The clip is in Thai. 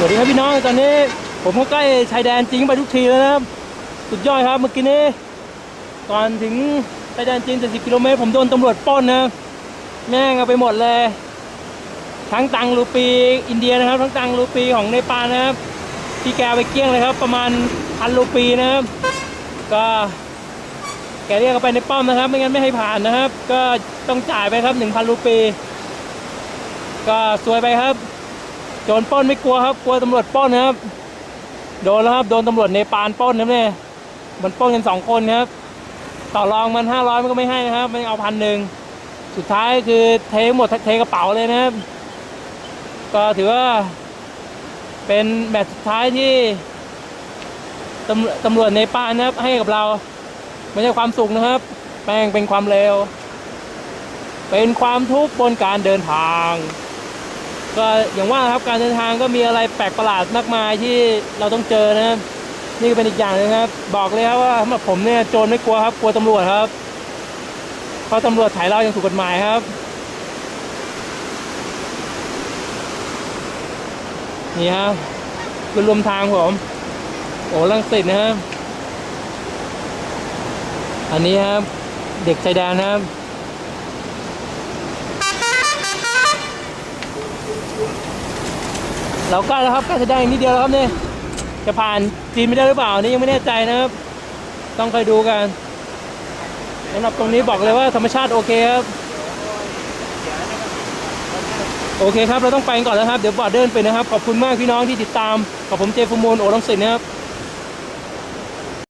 สวัสดีครับพี่น้องตอนนี้ ผมก็ใกล้ชายแดนจริงไปทุกทีแล้วนะครับ สุดยอดครับเมื่อกี้นี้ก่อนถึงชายแดนจีน70กิโลเมตรผมโดนตำรวจปล้นนะแม่งเอาไปหมดเลย ทั้งตังรูปีอินเดียนะครับ ทั้งตังรูปีของเนปาลนะครับที่แกไปเกลี้ยงเลยครับ ประมาณพันรูปีนะครับ ก็แกเรียกเขาไปในป้อมนะครับ ไม่งั้นไม่ให้ผ่านนะครับ ก็ต้องจ่ายไปครับ1,000รูปี ก็ซวยไปครับ โจรปล้นไม่กลัวครับ กลัวตำรวจปล้นนะครับ โดนแล้วครับ โดนตำรวจเนปาลป้นนะเนี่ย มันปล้นกันสองคนครับ ต่อรองมันห้าร้อยมันก็ไม่ให้นะครับ มันเอาพันหนึ่ง สุดท้ายคือเทหมดเทกระเป๋าเลยนะครับ ก็ถือว่า เป็นแมตช์สุดท้ายที่ตำตำรวจเนปาลนะครับ ให้กับเรา ไม่ใช่ความสุขนะครับแม่งเป็นความเลว เป็นความทุกข์บนการเดินทาง ก็อย่างว่าครับการเดินทางก็มีอะไรแปลกประหลาดมากมายที่เราต้องเจอนะครับนี่ก็เป็นอีกอย่างหนึงครับ บอกเลยครับว่าสำหรับผมเนี่ยโจรไม่กลัวครับ กลัวตำรวจครับเพราะตำรวจถ่ายเราอย่างถูกกฎหมายครับ นี่ครับคือรวมทางผมโอ้ลังสิตนะครับ อันนี้ครับ เด็กชายแดนนะครับ เราใกล้แล้วครับใกล้จะได้อีกนิดเดียวแล้วครับเนี่ยจะผ่านจีนไม่ได้หรือเปล่านี่ยังไม่แน่ใจนะครับ ต้องคอยดูกันสำหรับตรงนี้บอกเลยว่าธรรมชาติโอเคครับโอเคครับ เราต้องไปก่อนแล้วครับ เดี๋ยวบอดเดินไปนะครับ ขอบคุณมากพี่น้องที่ติดตาม ขอบผมเจฟูมูลโอลังสิตนะครับ